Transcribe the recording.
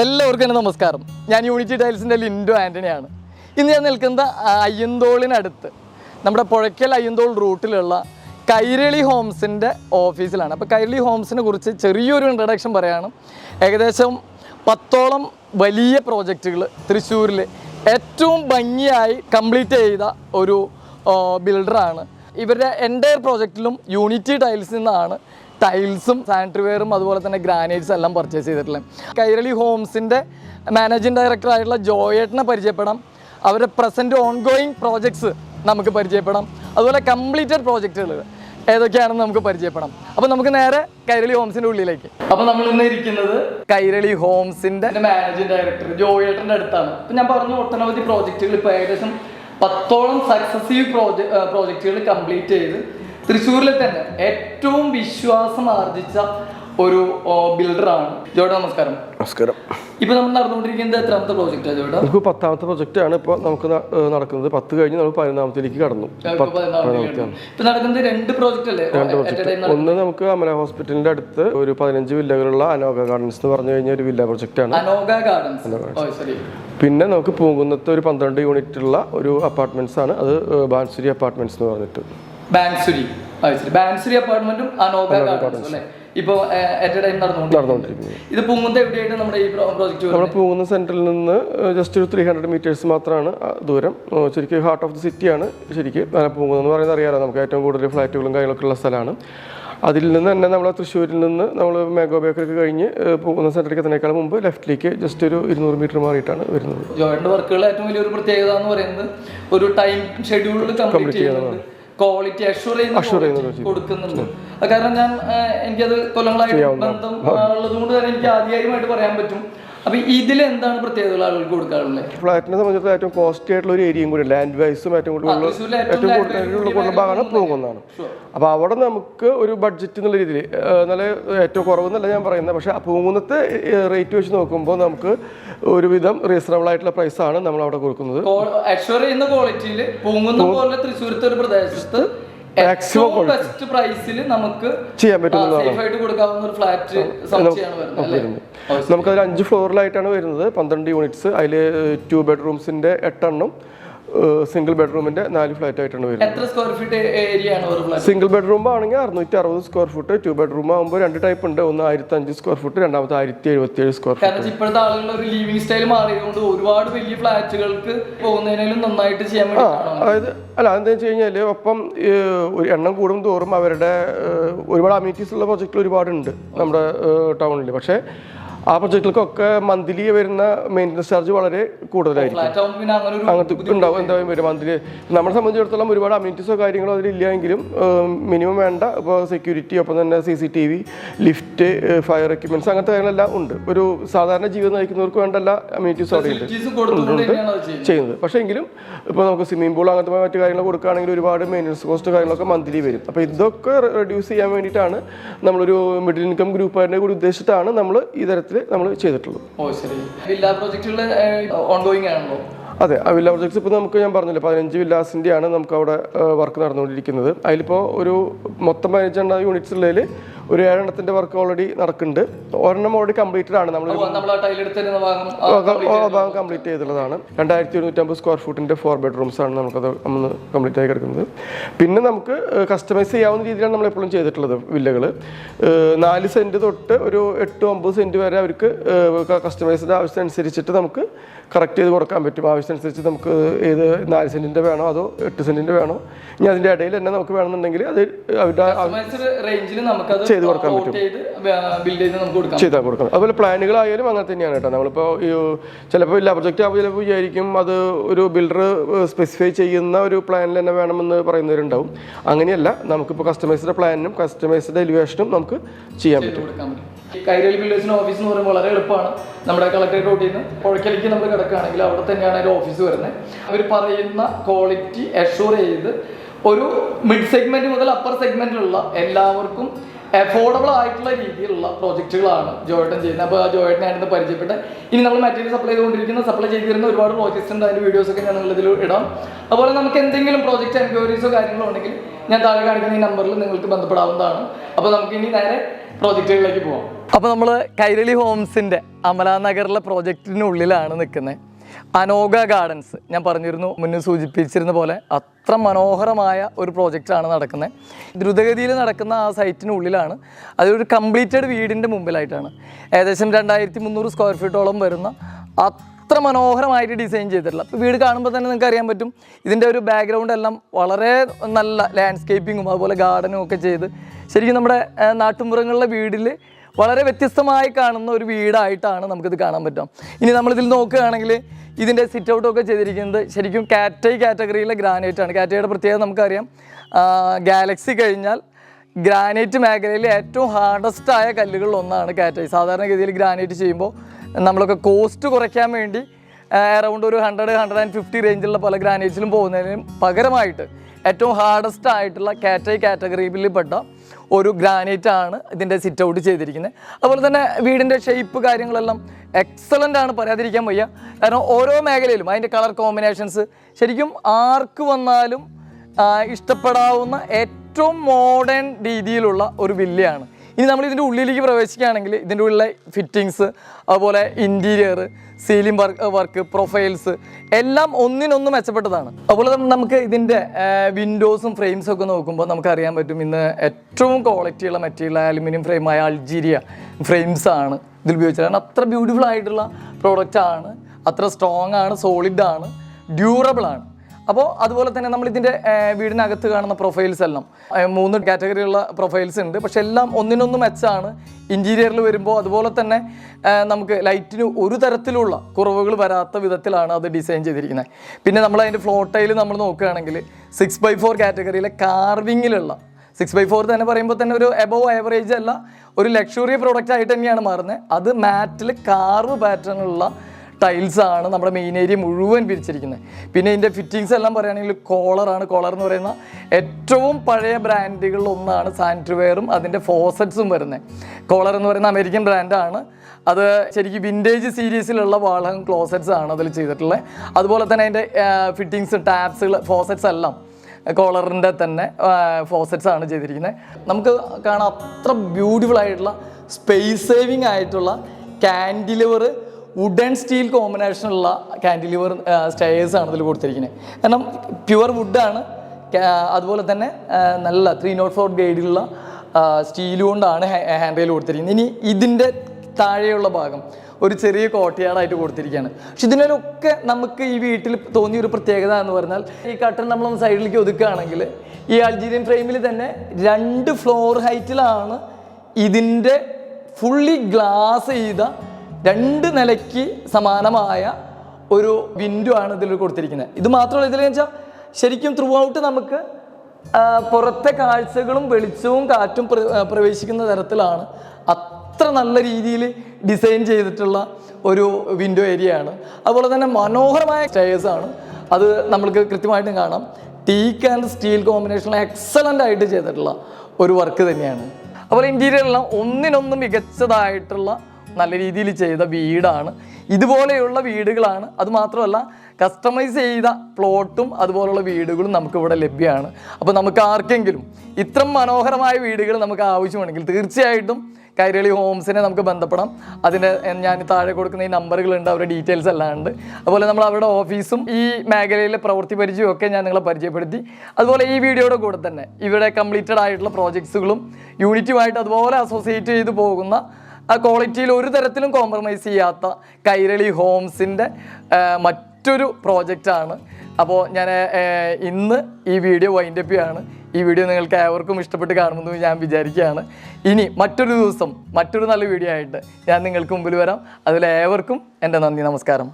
എല്ലാവർക്കും തന്നെ നമസ്കാരം. ഞാൻ യൂണിറ്റി ടൈൽസിന്റെ ലിൻഡോ ആന്റണിയാണ് ഇന്ന് ഞാൻ നിൽക്കുന്ന അയ്യന്തോളിനടുത്ത്. നമ്മുടെ പുഴയ്ക്കൽ അയ്യന്തോൾ റൂട്ടിലുള്ള കൈരളി ഹോംസിന്റെ ഓഫീസിലാണ്. അപ്പോൾ കൈരളി ഹോംസിനെ കുറിച്ച് ചെറിയൊരു ഇൻട്രഡക്ഷൻ പറയാണ്. ഏകദേശം പത്തോളം വലിയ പ്രോജക്റ്റുകൾ തൃശ്ശൂരിൽ ഏറ്റവും ഭംഗിയായി കംപ്ലീറ്റ് ചെയ്ത ഒരു ബിൽഡറാണ് ഇവരുടെ എന്റയർ പ്രോജക്റ്റിലും യൂണിറ്റി ടൈൽസിൽ നിന്നാണ് ടൈൽസും സാനിറ്ററി വെയറും അതുപോലെ തന്നെ ഗ്രാനൈറ്റ്സ് എല്ലാം പർച്ചേസ് ചെയ്തിട്ടുള്ളത്. കൈരളി ഹോംസിന്റെ മാനേജിംഗ് ഡയറക്ടർ ആയിട്ടുള്ള ജോയേട്ടനെ പരിചയപ്പെടാം. അവരുടെ പ്രസന്റ് ഓൺഗോയിങ് പ്രോജക്ട്സ് നമുക്ക് പരിചയപ്പെടാം. അതുപോലെ കംപ്ലീറ്റഡ് പ്രോജക്റ്റുകൾ ഏതൊക്കെയാണെന്ന് നമുക്ക് പരിചയപ്പെടാം. അപ്പോൾ നമുക്ക് നേരെ കൈരളി ഹോംസിന്റെ ഉള്ളിലേക്ക്. അപ്പോൾ നമ്മൾ ഇന്ന് ഇരിക്കുന്നത് കൈരളി ഹോംസിന്റെ മാനേജിംഗ് ഡയറക്ടർ ജോയേട്ടന്റെ അടുത്താണ്. അപ്പോൾ ഞാൻ പറഞ്ഞു ഒട്ടനവധി പ്രോജക്റ്റുകൾ ഇപ്പോൾ ഏകദേശം പത്തോളം സക്സസീവ് പ്രോജ പ്രോജക്റ്റുകൾ കംപ്ലീറ്റ് ചെയ്ത് തൃശ്ശൂരിലെ തന്നെ ഏറ്റവും വിശ്വാസം ആർജിച്ച ഒരു ബിൽഡറാണ് ജോഡ നമസ്കാരം. നമസ്കാരം. ഇപ്പൊ നമ്മൾ നടന്നുകൊണ്ടിരിക്കുന്നത് എത്രാമത്തെ പ്രോജക്റ്റ് ജോഡ നമുക്ക് പത്താമത്തെ പ്രോജക്റ്റ് ആണ് ഇപ്പൊ നമുക്ക് നടക്കുന്നത്. പത്ത് കഴിഞ്ഞ് നമ്മൾ പതിനൊന്നാമത്തിലേക്ക് കടന്നു. ഇപ്പൊ നടക്കുന്നത് രണ്ട് പ്രോജക്റ്റ് അല്ലേ? രണ്ട് പ്രോജക്റ്റ്. ഒന്ന് നമുക്ക് അമല ഹോസ്പിറ്റലിന്റെ അടുത്ത് ഒരു പതിനഞ്ച് വില്ലകളുള്ള അനോഗ ഗാർഡൻസ് എന്ന് പറഞ്ഞു കഴിഞ്ഞാൽ ഒരു വില്ല പ്രോജക്റ്റ് ആണ്. അനോഗ ഗാർഡൻസ്. പിന്നെ നമുക്ക് പൂങ്കുന്നത്ത് ഒരു പന്ത്രണ്ട് യൂണിറ്റ് ഉള്ള ഒരു അപ്പാർട്ട്മെന്റ്സ് ആണ്. അത് ബാൻസുരി അപ്പാർട്ട്മെന്റ്സ് എന്ന് പറഞ്ഞിട്ട്. ബാൻസുരി. ബാൻസുരി അപ്പാർട്ട്മെന്റും ആ ഗാർഡൻസും അല്ലേ? ഇപ്പൊ അറ്റ് ടൈം നടന്നുകൊണ്ടിരിക്കുന്നത്. ഇത് പൂങ്കുന്ത എവിടെയായിട്ട് നമ്മുടെ ഈ പ്രോജക്റ്റ് പോകുന്ന സെന്ററിൽ നിന്ന് ജസ്റ്റ് ഒരു ത്രീ ഹൺഡ്രഡ് മീറ്റേഴ്സ് മാത്രമാണ് ദൂരം. ശരിക്കും ഹാർട്ട് ഓഫ് ദി സിറ്റിയാണ് ശരിക്കും പൂങ്ങുന്ന എന്ന് പറയുന്നത് അറിയാലോ നമുക്ക് ഏറ്റവും കൂടുതൽ ഫ്ലാറ്റുകളും കാര്യങ്ങളൊക്കെ ഉള്ള സ്ഥലമാണ്. അതിൽ നിന്ന് തന്നെ നമ്മൾ തൃശ്ശൂരിൽ നിന്ന് നമ്മൾ മേഗോ ബേക്കറിക്ക് കഴിഞ്ഞ് പൂങ്ങുന്ന പോകുന്ന സെന്ററിലേക്ക് എത്തുന്നതിനേക്കാൾ മുമ്പ് ലെഫ്റ്റിലേക്ക് ജസ്റ്റ് ഒരു ഇരുന്നൂറ് മീറ്റർ മാറിയിട്ടാണ് വരുന്നത്. ജോയിന്റ് വർക്കുകൾ ഏറ്റവും വലിയൊരു പ്രത്യേകത എന്ന് പറയുന്നത് ഒരു ടൈം ഷെഡ്യൂളിൽ കംപ്ലീറ്റ് ചെയ്യുന്നുണ്ട്. ക്വാളിറ്റി അഷുറൻസ് ചെയ്യുന്ന കൊടുക്കുന്നുണ്ട്. കാരണം ഞാൻ എനിക്കത് കൊല്ലങ്ങളായിട്ട് ബന്ധം ഉള്ളത് കൊണ്ട് തന്നെ എനിക്ക് ആധികാരികമായിട്ട് പറയാൻ പറ്റും. അപ്പൊ ഇതിൽ എന്താണ് പ്രത്യേകതകൾ ആളുകൾക്ക് കൊടുക്കാറുള്ളത് ഫ്ലാറ്റിനെ സംബന്ധിച്ചിടത്തോളം ഏറ്റവും കോസ്റ്റ്ലി ആയിട്ടുള്ള ഒരു ഏരിയയും കൂടി ലാൻഡ് വൈസും ഏറ്റവും കൂടുതൽ ഏറ്റവും കൂടുതൽ കൂടുതൽ ഭാഗമാണ് പൂങ്കുന്നാണ് അപ്പോൾ അവിടെ നമുക്ക് ഒരു ബഡ്ജറ്റ് എന്നുള്ള രീതിയിൽ നല്ല ഏറ്റവും കുറവെന്നല്ല ഞാൻ പറയുന്നത്. പക്ഷേ പൂങ്കുന്നത്തെ റേറ്റ് വെച്ച് നോക്കുമ്പോൾ നമുക്ക് ഒരുവിധം റീസണബിൾ ആയിട്ടുള്ള പ്രൈസ് ആണ് നമ്മൾ അവിടെ കൊടുക്കുന്നത് ചെയ്യുന്ന ക്വാളിറ്റിയിൽ പൂങ്കുന്ന പോലെ തൃശ്ശൂരത്തെ ഒരു പ്രദേശത്ത് ഏറ്റവും ബെസ്റ്റ് പ്രൈസിൽ നമുക്ക് ചെയ്യാൻ പറ്റും കൊടുക്കാവുന്ന ഒരു ഫ്ലാറ്റ് നമുക്കതിൽ അഞ്ച് ഫ്ലോറിലായിട്ടാണ് വരുന്നത്. പന്ത്രണ്ട് യൂണിറ്റ്സ് അതിൽ ടു ബെഡ്റൂംസിന്റെ എട്ടെണ്ണം. സിംഗിൾ ബെഡ്റൂമിന്റെ നാല് ഫ്ലാറ്റ് ആയിട്ടാണ് വരുന്നത്. സിംഗിൾ ബെഡ്റൂം ആണെങ്കിൽ അറുന്നൂറ്റി അറുപത് സ്ക്വയർ ഫുട്ട് ടു ബെഡ്റൂം ആകുമ്പോൾ രണ്ട് ടൈപ്പ് ഉണ്ട്. ഒന്ന് ആയിരത്തി അഞ്ച് സ്ക്വയർ ഫുട്ട് രണ്ടാമത്തെ ആയിരത്തി എഴുപത്തി ഏഴ് സ്ക്വയർ ഫുട്ട് ഇപ്പോഴത്തെ ആളുകളുടെ ഒരു ലിവിങ് സ്റ്റൈൽ മാറിയതുകൊണ്ട് ഒരുപാട് വലിയ ഫ്ലാറ്റുകൾക്ക് പോകുന്നതിനും നന്നായിട്ട് ചെയ്യാൻ അതായത് അല്ല അതെന്താ വെച്ച് കഴിഞ്ഞാൽ ഒപ്പം ഒരു എണ്ണം കൂടും തോറും അവരുടെ ഒരുപാട് അമ്യൂണിറ്റീസ് ഉള്ള പ്രൊജക്റ്റുകൾ ഒരുപാടുണ്ട് നമ്മുടെ ടൗണിൽ പക്ഷേ ആ പ്രൊജക്ടുകൾക്കൊക്കെ മന്ത്ലി വരുന്ന മെയിന്റനൻസ് ചാർജ് വളരെ കൂടുതലായിരിക്കും. അങ്ങനത്തെ ഉണ്ടാവും എന്തായാലും വരും മന്ത്ലി. നമ്മളെ സംബന്ധിച്ചിടത്തോളം ഒരുപാട് അമ്യൂണിറ്റീസോ കാര്യങ്ങളോ അതിലില്ലെങ്കിൽ മിനിമം വേണ്ട. ഇപ്പോൾ സെക്യൂരിറ്റി ഒപ്പം തന്നെ C C T V lift fire equipments അങ്ങനത്തെ കാര്യങ്ങളെല്ലാം ഉണ്ട്. ഒരു സാധാരണ ജീവിതം നയിക്കുന്നവർക്ക് വേണ്ട എല്ലാ അമ്യൂണിറ്റീസും അവിടെ ഉണ്ട്. ചെയ്യുന്നത്. പക്ഷേ എങ്കിലും ഇപ്പോൾ നമുക്ക് സ്വിമ്മിംഗ് പൂൾ അങ്ങനത്തെ മറ്റു കാര്യങ്ങൾ കൊടുക്കുകയാണെങ്കിൽ ഒരുപാട് മെയിന്റനൻസ് കോസ്റ്റ് കാര്യങ്ങളൊക്കെ മന്ത്ലി വരും. അപ്പോൾ ഇതൊക്കെ റെഡ്യൂസ് ചെയ്യാൻ വേണ്ടിയിട്ടാണ് നമ്മളൊരു മിഡിൽ ഇൻകം ഗ്രൂപ്പായിട്ട് കൂടി ഉദ്ദേശിച്ചിട്ടാണ് നമ്മൾ ഈ തരത്തിൽ നമ്മൾ ചെയ്തിട്ടുള്ളത്. ഓ ശരി. എല്ലാ പ്രോജക്റ്റുകൾ ഓൺഗോയിങ് ആണല്ലോ? അതെ ആ വില്ല പ്രൊജക്ട്സ് ഇപ്പോൾ നമുക്ക് ഞാൻ പറഞ്ഞില്ല പതിനഞ്ച് വില്ലാസിന്റെ ആണ് നമുക്ക് അവിടെ വർക്ക് നടന്നുകൊണ്ടിരിക്കുന്നത്. അതിലിപ്പോൾ ഒരു മൊത്തം പതിനഞ്ചെണ്ണ യൂണിറ്റ്സ് ഉള്ളതിൽ ഒരു ഏഴെണ്ണത്തിന്റെ വർക്ക് ഓൾറെഡി നടക്കുന്നുണ്ട്. ഒരെണ്ണം ഓൾറെഡി കംപ്ലീറ്റഡ് ആണ്. നമ്മൾ ഭാഗം കംപ്ലീറ്റ് ചെയ്തുള്ളതാണ്. രണ്ടായിരത്തി ഒരുന്നൂറ്റമ്പത് സ്ക്വയർ ഫുട്ടിന്റെ ഫോർ ബെഡ്റൂംസ് ആണ് നമുക്കത് അന്ന് കംപ്ലീറ്റ് ആയി കിടക്കുന്നത്. പിന്നെ നമുക്ക് കസ്റ്റമൈസ് ചെയ്യാവുന്ന രീതിയിലാണ് നമ്മൾ എപ്പോഴും ചെയ്തിട്ടുള്ളത് വില്ലകൾ നാല് സെന്റ് തൊട്ട് ഒരു എട്ട് ഒമ്പത് സെന്റ് വരെ അവർക്ക് കസ്റ്റമൈസിന്റെ ആവശ്യത്തിനനുസരിച്ചിട്ട് നമുക്ക് കറക്റ്റ് ചെയ്ത് കൊടുക്കാൻ പറ്റും. ആവശ്യമനുസരിച്ച് നമുക്ക് ഏത് നാല് സെന്റിന്റെ വേണോ അതോ എട്ട് സെന്റിന്റെ വേണോ. ഇനി അതിന്റെ ഇടയിൽ തന്നെ നമുക്ക് വേണമെന്നുണ്ടെങ്കിൽ അത് അവരുടെ റേഞ്ചിൽ ചെയ്ത് കൊടുക്കാൻ പറ്റും. നമുക്ക് കൊടുക്കാം ചെയ്താൽ കൊടുക്കണം. അതുപോലെ പ്ലാനുകളായാലും അങ്ങനെ തന്നെയാണ് കേട്ടോ. നമ്മളിപ്പോൾ ചിലപ്പോൾ ലാബ് പ്രൊജക്റ്റ് ആകുമ്പോൾ ചിലപ്പോൾ വിചാരിക്കും അത് ഒരു ബിൽഡർ സ്പെസിഫൈ ചെയ്യുന്ന ഒരു പ്ലാനിൽ തന്നെ വേണമെന്ന് പറയുന്നവരുണ്ടാവും. അങ്ങനെയല്ല നമുക്കിപ്പോൾ കസ്റ്റമൈസ്ഡ് പ്ലാനിനും കസ്റ്റമൈസ്ഡ് എലിവേഷനും നമുക്ക് ചെയ്യാൻ പറ്റും. കൈരളി ബിൽഡേഴ്സിന് ഓഫീസ് എന്ന് പറയുമ്പോൾ വളരെ എളുപ്പമാണ്. നമ്മുടെ കളക്ടറേറ്റ് റോട്ടിൽ നിന്ന് പുഴയ്ക്കലേക്ക് നമ്മൾ കിടക്കുകയാണെങ്കിൽ അവിടെ തന്നെയാണ് അതിന്റെ ഓഫീസ് വരുന്നത്. അവർ പറയുന്ന ക്വാളിറ്റി അഷുർ ചെയ്ത് ഒരു മിഡ് സെഗ്മെന്റ് മുതൽ അപ്പർ സെഗ്മെന്റിലുള്ള എല്ലാവർക്കും അഫോർഡബിൾ ആയിട്ടുള്ള രീതിയിലുള്ള പ്രോജക്റ്റുകളാണ് ജോയേട്ടൻ ചെയ്യുന്നത്. അപ്പോൾ ആ ജോയേട്ടനായിരുന്നു പരിചയപ്പെട്ട്. ഇനി നമ്മൾ മെറ്റീരിയൽ സപ്ലൈ ചെയ്തുകൊണ്ടിരിക്കുന്ന സപ്ലൈ ചെയ്തിരുന്ന ഒരുപാട് പ്രോജക്ട്സ് ഉണ്ട്. അതിന്റെ വീഡിയോസ് ഒക്കെ ഞാൻ ഇതിൽ ഇടാം. അതുപോലെ നമുക്ക് എന്തെങ്കിലും പ്രോജക്റ്റ് എൻക്വയറീസോ കാര്യങ്ങളോ ഉണ്ടെങ്കിൽ ഞാൻ താഴെ കാണിക്കുന്ന ഈ നമ്പറിൽ നിങ്ങൾക്ക് ബന്ധപ്പെടാവുന്നതാണ്. അപ്പോൾ നമുക്ക് ഇനി നേരെ പ്രോജക്റ്റുകളിലേക്ക് പോവാം. അപ്പോൾ നമ്മൾ കൈരളി ഹോംസിന്റെ അമലാനഗറിലെ പ്രോജക്റ്റിനുള്ളിലാണ് നിൽക്കുന്നത് അനോഗ ഗാർഡൻസ് ഞാൻ പറഞ്ഞിരുന്നു മുന്നേ സൂചിപ്പിച്ചിരുന്ന പോലെ അത്ര മനോഹരമായ ഒരു പ്രോജക്റ്റാണ് നടക്കുന്നത് ദ്രുതഗതിയിൽ നടക്കുന്ന ആ സൈറ്റിനുള്ളിലാണ് അതൊരു കംപ്ലീറ്റഡ് വീടിന്റെ മുമ്പിലായിട്ടാണ്. ഏകദേശം രണ്ടായിരത്തി മുന്നൂറ് സ്ക്വയർ ഫീറ്റോളം വരുന്ന അത്ര മനോഹരമായിട്ട് ഡിസൈൻ ചെയ്തിട്ടുള്ള. അപ്പോൾ വീട് കാണുമ്പോൾ തന്നെ നിങ്ങൾക്ക് അറിയാൻ പറ്റും. ഇതിന്റെ ഒരു ബാക്ക്ഗ്രൗണ്ട് എല്ലാം വളരെ നല്ല ലാൻഡ്സ്കേപ്പിങ്ങും അതുപോലെ ഗാർഡനും ഒക്കെ ചെയ്ത് ശരിക്കും നമ്മുടെ നാട്ടുമ്പുറങ്ങളിലെ വീടിൽ വളരെ വ്യത്യസ്തമായി കാണുന്ന ഒരു വീടായിട്ടാണ് നമുക്കിത് കാണാൻ പറ്റും ഇനി നമ്മളിതിൽ നോക്കുകയാണെങ്കിൽ ഇതിന്റെ സിറ്റ് ഔട്ടൊക്കെ ചെയ്തിരിക്കുന്നത് ശരിക്കും കാറ്റൈ കാറ്റഗറിയിലെ ഗ്രാനൈറ്റ് ആണ്. കാറ്റയുടെ പ്രത്യേകത നമുക്കറിയാം. ഗാലക്സി കഴിഞ്ഞാൽ ഗ്രാനൈറ്റ് മേഖലയിലെ ഏറ്റവും ഹാർഡസ്റ്റായ കല്ലുകളിൽ ഒന്നാണ് കാറ്റൈ സാധാരണഗതിയിൽ ഗ്രാനൈറ്റ് ചെയ്യുമ്പോൾ നമ്മളൊക്കെ കോസ്റ്റ് കുറയ്ക്കാൻ വേണ്ടി അറൗണ്ട് ഒരു ഹൺഡ്രഡ് ഹൺഡ്രഡ് ആൻഡ് ഫിഫ്റ്റി റേഞ്ചിലുള്ള പല ഗ്രാനേജിലും പോകുന്നതിനും പകരമായിട്ട് ഏറ്റവും ഹാർഡസ്റ്റ് ആയിട്ടുള്ള കാറ്റൈ കാറ്റഗറിയിൽ പെട്ട ഒരു ഗ്രാനൈറ്റ് ആണ് ഇതിന്റെ സിറ്റ് ഔട്ട് ചെയ്തിരിക്കുന്നത്. അതുപോലെ തന്നെ വീടിന്റെ ഷേപ്പ് കാര്യങ്ങളെല്ലാം എക്സലന്റ് ആണ് പറയാതിരിക്കാൻ വയ്യ. കാരണം ഓരോ മേഖലയിലും അതിന്റെ കളർ കോമ്പിനേഷൻസ് ശരിക്കും ആർക്ക് വന്നാലും ഇഷ്ടപ്പെടാവുന്ന ഏറ്റവും മോഡേൺ രീതിയിലുള്ള ഒരു വില്ലയാണ് ഇനി നമ്മൾ ഇതിന്റെ ഉള്ളിലേക്ക് പ്രവേശിക്കുകയാണെങ്കിൽ ഇതിന്റെ ഉള്ളിലെ ഫിറ്റിങ്സ് അതുപോലെ interior ceiling work work profiles എല്ലാം ഒന്നിനൊന്ന് മെച്ചപ്പെട്ടതാണ്. അതുപോലെ തന്നെ നമുക്ക് ഇതിന്റെ വിൻഡോസും ഫ്രെയിംസും ഒക്കെ നോക്കുമ്പോൾ നമുക്കറിയാൻ പറ്റും ഇന്ന് ഏറ്റവും ക്വാളിറ്റിയുള്ള മെറ്റീരിയൽ അലുമിനിയം ഫ്രെയിമായ അൾജീരിയ ഫ്രെയിംസ് ആണ് ഇതിൽ ഉപയോഗിച്ചത്. കാരണം അത്ര ബ്യൂട്ടിഫുൾ ആയിട്ടുള്ള പ്രോഡക്റ്റ് ആണ് അത്ര സ്ട്രോങ് ആണ് സോളിഡ് ആണ് ഡ്യൂറബിൾ ആണ്. അപ്പോൾ അതുപോലെ തന്നെ നമ്മൾ ഇതിന്റെ വീടിനകത്ത് കാണുന്ന പ്രൊഫൈൽസ് എല്ലാം. മൂന്ന് കാറ്റഗറിയുള്ള പ്രൊഫൈൽസ് ഉണ്ട്. പക്ഷെ എല്ലാം ഒന്നിനൊന്ന് മെച്ചാണ്. ഇന്റീരിയറിൽ വരുമ്പോൾ അതുപോലെ തന്നെ നമുക്ക് ലൈറ്റിന് ഒരു തരത്തിലുള്ള കുറവുകൾ വരാത്ത വിധത്തിലാണ് അത് ഡിസൈൻ ചെയ്തിരിക്കുന്നത്. പിന്നെ നമ്മൾ അതിന്റെ ഫ്ലോട്ടയിൽ നമ്മൾ നോക്കുകയാണെങ്കിൽ സിക്സ് ബൈ ഫോർ കാറ്റഗറിയിലെ കാർവിങ്ങിലുള്ള സിക്സ് ബൈ ഫോർ തന്നെ പറയുമ്പോൾ തന്നെ ഒരു എബോ ആവറേജ് അല്ല ഒരു ലക്ഷറി പ്രോഡക്റ്റ് ആയിട്ട് തന്നെയാണ് മാറുന്നത്. അത് മാറ്റിൽ കാർവ് പാറ്റേണുള്ള ടൈൽസ് ആണ് നമ്മുടെ മെയിൻ ഏരിയ മുഴുവൻ പിരിച്ചിരിക്കുന്നത് പിന്നെ ഇതിന്റെ ഫിറ്റിങ്സ് എല്ലാം പറയുകയാണെങ്കിൽ കോളറാണ് കോളർ എന്ന് പറയുന്ന ഏറ്റവും പഴയ ബ്രാൻഡുകളിൽ ഒന്നാണ് സാനിറ്ററി വെയറും അതിന്റെ ഫോസറ്റ്സും വരുന്നത്. കോളർ എന്ന് പറയുന്ന അമേരിക്കൻ ബ്രാൻഡാണ് അത് ശരിക്കും വിന്റേജ് സീരീസിലുള്ള വാളകം ക്ലോസറ്റ്സ് ആണ് അതിൽ ചെയ്തിട്ടുള്ളത്. അതുപോലെ തന്നെ അതിന്റെ ഫിറ്റിങ്സ് ടാപ്സുകൾ ഫോസറ്റ്സ് എല്ലാം കോളറിന്റെ തന്നെ ഫോസറ്റ്സ് ആണ് ചെയ്തിരിക്കുന്നത്. നമുക്ക് കാണാം അത്ര ബ്യൂട്ടിഫുൾ ആയിട്ടുള്ള സ്പേസ് സേവിങ് ആയിട്ടുള്ള കാൻഡിലിവർ വുഡ് ആൻഡ് സ്റ്റീൽ കോമ്പിനേഷനുള്ള കാൻഡിലിവർ സ്റ്റേഴ്സ് ആണ് ഇതിൽ കൊടുത്തിരിക്കുന്നത് കാരണം പ്യുവർ വുഡാണ് അതുപോലെ തന്നെ നല്ല ത്രീ നോട്ട് ഫോർ ഗ്രേഡിലുള്ള സ്റ്റീൽ കൊണ്ടാണ് ഹാൻഡ് റെയിൽ കൊടുത്തിരിക്കുന്നത് ഇനി ഇതിന്റെ താഴെയുള്ള ഭാഗം ഒരു ചെറിയ കോട്ടയാടായിട്ട് കൊടുത്തിരിക്കുകയാണ് പക്ഷെ ഇതിനൊക്കെ നമുക്ക് ഈ വീട്ടിൽ തോന്നിയ ഒരു പ്രത്യേകത എന്ന് പറഞ്ഞാൽ ഈ കട്ടൺ നമ്മളൊന്ന് സൈഡിലേക്ക് ഒതുക്കുകയാണെങ്കിൽ ഈ അൾജീരിയൻ ഫ്രെയിമിൽ തന്നെ രണ്ട് ഫ്ലോർ ഹൈറ്റിലാണ് ഇതിന്റെ ഫുള്ളി ഗ്ലാസ് ചെയ്ത രണ്ട് നിലയ്ക്ക് സമാനമായ ഒരു വിൻഡോ ആണ് ഇതിൽ കൊടുത്തിരിക്കുന്നത്. ഇത് മാത്രമല്ല ഇതിൽ വെച്ചാൽ ശരിക്കും ത്രൂ ഔട്ട് നമുക്ക് പുറത്തെ കാഴ്ചകളും വെളിച്ചവും കാറ്റും പ്രവേശിക്കുന്ന തരത്തിലാണ് അത്ര നല്ല രീതിയിൽ ഡിസൈൻ ചെയ്തിട്ടുള്ള ഒരു വിൻഡോ ഏരിയ ആണ്. അതുപോലെ തന്നെ മനോഹരമായ സ്റ്റേഴ്സ് ആണ്. അത് നമ്മൾക്ക് കൃത്യമായിട്ടും കാണാം. ടീക്ക് ആൻഡ് സ്റ്റീൽ കോമ്പിനേഷനിൽ എക്സലന്റ് ആയിട്ട് ചെയ്തിട്ടുള്ള ഒരു വർക്ക് തന്നെയാണ്. അതുപോലെ ഇന്റീരിയറെല്ലാം ഒന്നിനൊന്നും മികച്ചതായിട്ടുള്ള നല്ല രീതിയിൽ ചെയ്ത വീടാണ്. ഇതുപോലെയുള്ള വീടുകളാണ്. അതുമാത്രമല്ല കസ്റ്റമൈസ് ചെയ്ത പ്ലോട്ടും അതുപോലുള്ള വീടുകളും നമുക്കിവിടെ ലഭ്യമാണ്. അപ്പോൾ നമുക്ക് ആർക്കെങ്കിലും ഇത്രയും മനോഹരമായ വീടുകൾ നമുക്ക് ആവശ്യമാണെങ്കിൽ തീർച്ചയായിട്ടും കൈരളി ഹോംസിനെ നമുക്ക് ബന്ധപ്പെടാം. അതിന്റെ ഞാൻ താഴെ കൊടുക്കുന്ന ഈ നമ്പറുകളുണ്ട് അവരുടെ ഡീറ്റെയിൽസ് എല്ലാം ഉണ്ട്. അതുപോലെ നമ്മൾ അവരുടെ ഓഫീസും ഈ മേഖലയിലെ പ്രവൃത്തി പരിചയവും ഒക്കെ ഞാൻ നിങ്ങളെ പരിചയപ്പെടുത്തി. അതുപോലെ ഈ വീഡിയോയുടെ കൂടെ തന്നെ ഇവിടെ കംപ്ലീറ്റഡ് ആയിട്ടുള്ള പ്രോജക്ട്സുകളും യൂണിറ്റുമായിട്ട് അതുപോലെ അസോസിയേറ്റ് ചെയ്ത് പോകുന്ന ആ ക്വാളിറ്റിയിൽ ഒരു തരത്തിലും കോംപ്രമൈസ് ചെയ്യാത്ത കൈരളി ഹോംസിന്റെ മറ്റൊരു പ്രോജക്റ്റാണ് അപ്പോൾ ഞാൻ ഇന്ന് ഈ വീഡിയോ വൈൻഡപ്പ് ചെയ്യാണ്. ഈ വീഡിയോ നിങ്ങൾക്ക് ഏവർക്കും ഇഷ്ടപ്പെട്ട് കാണുമെന്ന് ഞാൻ വിചാരിക്കുകയാണ്. ഇനി മറ്റൊരു ദിവസം മറ്റൊരു നല്ല വീഡിയോ ആയിട്ട് ഞാൻ നിങ്ങൾക്ക് മുമ്പിൽ വരാം. അതിൽ ഏവർക്കും എന്റെ നന്ദി നമസ്കാരം.